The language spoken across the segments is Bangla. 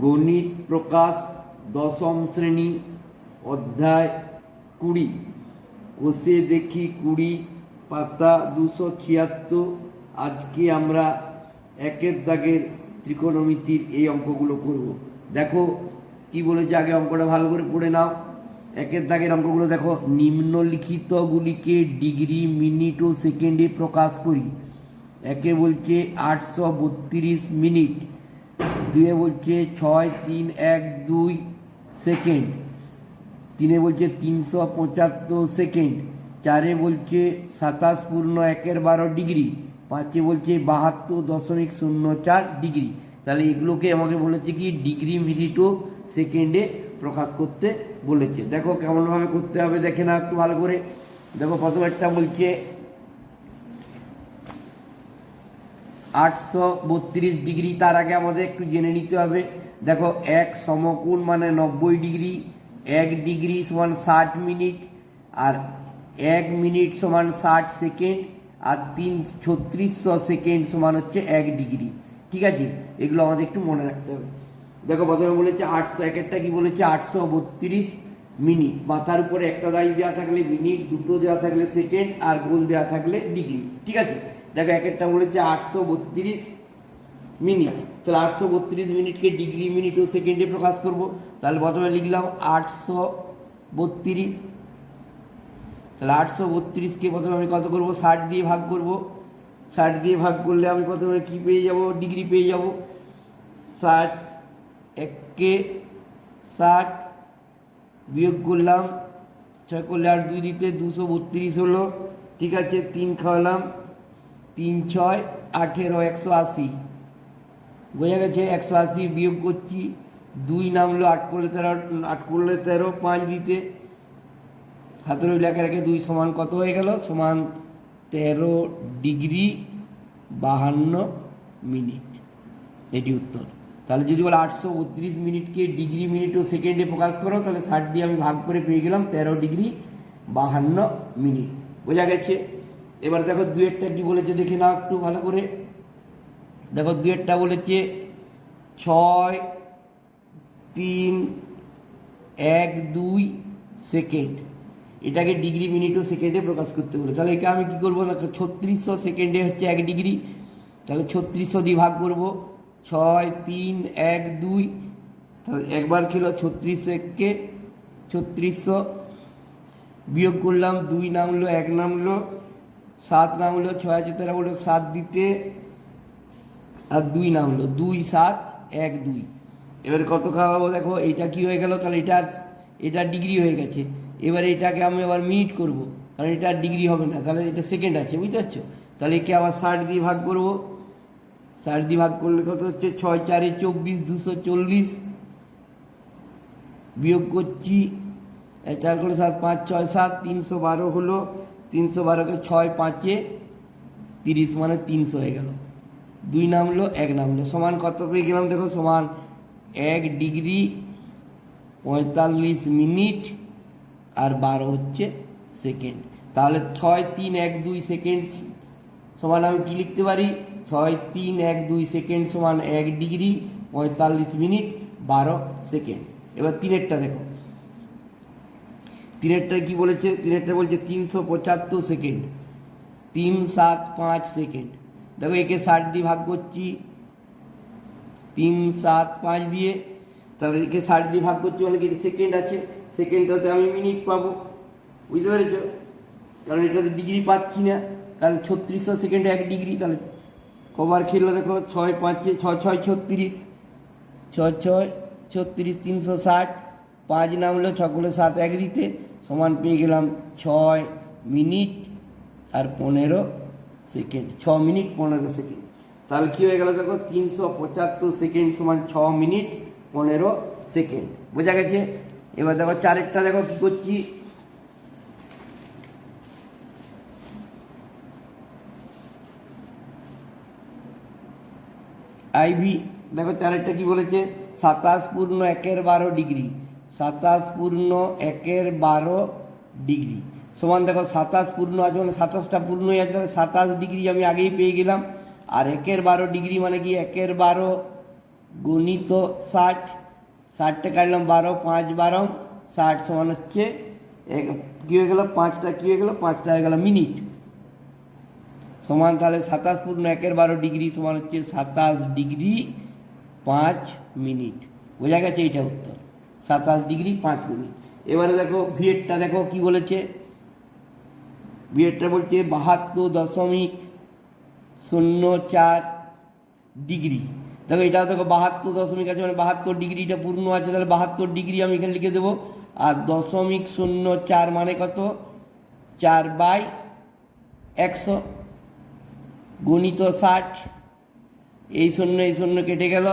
গণিত প্রকাশ দশম শ্রেণি, অধ্যায় কুড়ি। কোষে দেখি কুড়ি, পাতা দুশো ছিয়াত্তর। আজকে আমরা একের দাগের ত্রিকোণমিতির এই অঙ্কগুলো করব। দেখো, কি বলেছে আগে অঙ্কটা ভালো করে পড়ে নাও। একের দাগের অঙ্কগুলো দেখো। নিম্নলিখিতগুলিকে ডিগ্রি মিনিট ও সেকেন্ডে প্রকাশ করি। একে বলছে আটশো বত্রিশ মিনিট। দুয়ে বলছে ছয়, তিন, এক, দুই সেকেন্ড। তিনে বলছে তিনশো পঁচাত্তর সেকেন্ড। চারে বলছে সাতাশ পূর্ণ একের বারো ডিগ্রি। পাঁচে বলছে বাহাত্তর দশমিক শূন্য চার ডিগ্রি। তাহলে এগুলোকে আমাকে বলেছে কি ডিগ্রি মিনিট ও সেকেন্ডে প্রকাশ করতে বলেছে। দেখো কেমনভাবে করতে হবে, দেখে না একটু ভালো করে। দেখো প্রথম একটা বলছে আটশো বত্রিশ ডিগ্রি, তার আগে আমাদের একটু জেনে নিতে হবে। দেখো, এক সমকোণ মানে নব্বই ডিগ্রি, এক ডিগ্রি সমান ষাট মিনিট, আর এক মিনিট সমান ষাট সেকেন্ড, আর তিন ছত্রিশশো সেকেন্ড সমান হচ্ছে এক ডিগ্রি। ঠিক আছে? এগুলো আমাদের একটু মনে রাখতে হবে। দেখো, প্রথমে বলেছে আটশো, একেরটা কি বলেছে? আটশো বত্রিশ মিনিট। মাথার উপরে একটা দাঁড়িয়ে দেওয়া থাকলে মিনিট, দুটো দেওয়া থাকলে সেকেন্ড, আর গোল দেওয়া থাকলে ডিগ্রি। ঠিক আছে? দেখো এক একটা বলেছে আটশো বত্রিশ মিনিট। তাহলে আটশো বত্রিশ মিনিটকে ডিগ্রি মিনিট ও সেকেন্ডে প্রকাশ করব। তাহলে প্রথমে লিখলাম আটশো বত্রিশ। তাহলে আটশো বত্রিশকে প্রথমে আমি কত করব? ষাট দিয়ে ভাগ করব। ষাট দিয়ে ভাগ করলে আমি প্রথমে কী পেয়ে যাব? ডিগ্রি পেয়ে যাব। ষাট এককে ষাট বিয়োগ করলাম। ছয় করলে আর দুই দিতে দুশো বত্রিশ হলো। ঠিক আছে, তিন খাওয়ালাম। তিন ছয় আঠেরো একশো আশি। বোঝা গেছে একশো আশি বিয়োগ করছি, দুই নামলো আট করলে তেরো, আট করলে তেরো, পাঁচ দিতে। হাতের লেখা রেখে দুই সমান কত হয়ে গেল? সমান তেরো ডিগ্রি বাহান্ন মিনিট। এটি উত্তর। তাহলে যদি বলো আটশো বত্রিশ মিনিটকে ডিগ্রি মিনিট ও সেকেন্ডে প্রকাশ করো, তাহলে ষাট দিয়ে আমি ভাগ করে পেয়ে গেলাম তেরো ডিগ্রি বাহান্ন মিনিট। বোঝা গেছে? এবার দেখো দুয়েরটা কি বলেছে, দেখে নাও একটু ভালো করে। দেখো দুয়েরটা বলেছে, ছয়, তিন, এক, দুই সেকেন্ড এটাকে ডিগ্রি মিনিট ও সেকেন্ডে প্রকাশ করতে বলে। তাহলে একে আমি কী করব না ছত্রিশশো সেকেন্ডে হচ্ছে এক ডিগ্রি তাহলে ছত্রিশশো দিয়ে ভাগ করব। ছয়, তিন, এক, দুই। তাহলে একবার খেলো ছত্রিশশো এককে ছত্রিশশো। বিয়োগ করলাম, দুই নামলো, এক নামলো। সাত নামলো ছয় আছে, তেরো হলো, সাত দিতে আর দুই নামলো দুই, সাত, এক, দুই। এবারে কত খাওয়াবো দেখো এটা কি হয়ে গেল? তাহলে এটা এটা ডিগ্রি হয়ে গেছে। এবার এটাকে আমি আবার মিনিট করব, কারণ এটা ডিগ্রি হবে না। তাহলে এটা সেকেন্ড আছে, বুঝতে পারছ? তাহলে একে আবার ষাট দিয়ে ভাগ করব। ষাট দিয়ে ভাগ করলে কত হচ্ছে? ছয়, চারে চব্বিশ, দুশো চল্লিশ। বিয়োগ করছি চার করে সাত, পাঁচ, ছয়, সাত, তিনশো বারো হলো। তিনশো বারোকে ছয় পাঁচে তিরিশ মানে তিনশো হয়ে গেল। দুই নামলো, এক নামলো। সমান কত পেয়ে গেলাম দেখো, সমান এক ডিগ্রি পঁয়তাল্লিশ মিনিট আর বারো হচ্ছে সেকেন্ড। তাহলে ছয় তিন এক দুই সেকেন্ড সমান আমি কি লিখতে পারি? ছয় তিন এক দুই সেকেন্ড সমান এক ডিগ্রি পঁয়তাল্লিশ মিনিট বারো সেকেন্ড। এবার তিনেরটা দেখো। তিনেরটা কি বলেছে? তিনেরটা বলছে তিনশো পঁচাত্তর সেকেন্ড। তিন সাত পাঁচ সেকেন্ড। দেখো, একে ষাট দিয়ে ভাগ করছি। তিন সাত পাঁচ দিয়ে, তাহলে একে ষাট দিয়ে ভাগ করছি মানে কি? সেকেন্ড আছে। সেকেন্ডটাতে আমি মিনিট পাবো। বুঝতে পেরেছ? কারণ এটাতে ডিগ্রি পাচ্ছি না। কারণ ছত্রিশশো সেকেন্ডে এক ডিগ্রি, তাহলে কবার খেললো দেখো ছয় পাঁচে ছয় ছয় ছত্রিশ। ছয় ছয়, ছত্রিশ, তিনশো ষাট। পাঁচ নামলো ছকলে সাত এক দিতে। সমান পেয়ে গেলাম ছয় মিনিট আর পনেরো সেকেন্ড, ছ মিনিট পনেরো সেকেন্ড। তাহলে কী হয়ে গেল দেখো, তিনশো পঁচাত্তর সেকেন্ড সমান ছ মিনিট পনেরো সেকেন্ড। বোঝা গেছে? এবার দেখো চারেরটা দেখো কী করছি। আইভি দেখো চারেরটা কি বলেছে? সাতাশ পূর্ণ একের বারো ডিগ্রি। সাতাশ পূর্ণ একের বারো ডিগ্রি। সমান দেখো সাতাশ পূর্ণ আছে মানে সাতাশটা পূর্ণই আছে, তাহলে সাতাশ ডিগ্রি আমি আগেই পেয়ে গেলাম। আর একের বারো ডিগ্রি মানে কি? একের বারো গণিত ষাট। ষাটটা কাটলাম বারো, পাঁচ বারো, ষাট সমান হচ্ছে এক- কী হয়ে গেল? পাঁচটা, কী হয়ে গেল? পাঁচটা হয়ে গেল মিনিট। সমান তাহলে সাতাশ পূর্ণ একের বারো ডিগ্রি সমান হচ্ছে সাতাশ ডিগ্রি পাঁচ মিনিট। বোঝা গেছে এইটা উত্তর? সাতাশ ডিগ্রি, পাঁচ মিনিট। এবারে দেখো ভিএডটা দেখো কি বলেছে। ভিএডটা বলছে বাহাত্তর দশমিক শূন্য চার ডিগ্রি। দেখো, এটা দেখো বাহাত্তর দশমিক আছে মানে বাহাত্তর ডিগ্রিটা পূর্ণ আছে, তাহলে বাহাত্তর ডিগ্রি আমি এখানে লিখে দেবো। আর দশমিক শূন্য চার মানে কত? চার বাই একশো গণিত ষাট। এই শূন্য এই শূন্য কেটে গেল।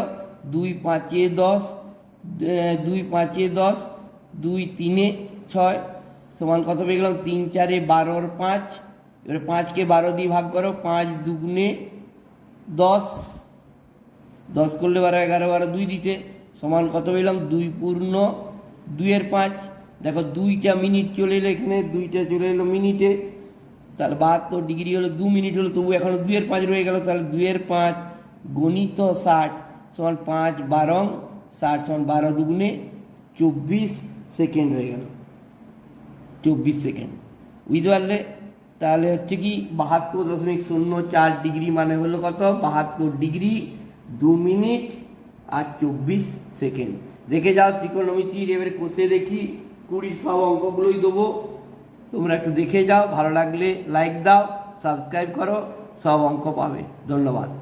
দুই পাঁচে দশ দুই পাঁচে দশ, দুই তিনে ছয়, সমান কত পেয়ে গেলাম? তিন চারে বারোর পাঁচ, এবারে পাঁচকে বারো দিয়ে ভাগ করো, পাঁচ দুগুণে দশ দশ করলে বারো, এগারো, বারো, দুই দিতে, সমান কত পেলাম দুই পূর্ণ দুইয়ের পাঁচ, দেখো দুইটা মিনিট চলে এলো এখানে, দুইটা চলে এলো মিনিটে, তাহলে বাহাত্তর ডিগ্রি হলো দু মিনিট হলো, তবু এখনও দুইয়ের পাঁচ রয়ে গেল, তাহলে দুইয়ের পাঁচ গণিত ষাট, সমান পাঁচ বারং ষাট সমান বারো দুগুণে চব্বিশ সেকেন্ড হয়ে গেল। চব্বিশ সেকেন্ড। বুঝতে পারলে? তাহলে হচ্ছে কি বাহাত্তর দশমিক শূন্য চার ডিগ্রি মানে হলো কত? বাহাত্তর ডিগ্রি দু মিনিট আর চব্বিশ সেকেন্ড। দেখে যাও ত্রিকোণমিতির এবারে কষে দেখি কুড়ির সব অঙ্কগুলোই দেবো। তোমরা একটু দেখে যাও, ভালো লাগলে লাইক দাও সাবস্ক্রাইব করো, সব অঙ্ক পাবে। ধন্যবাদ।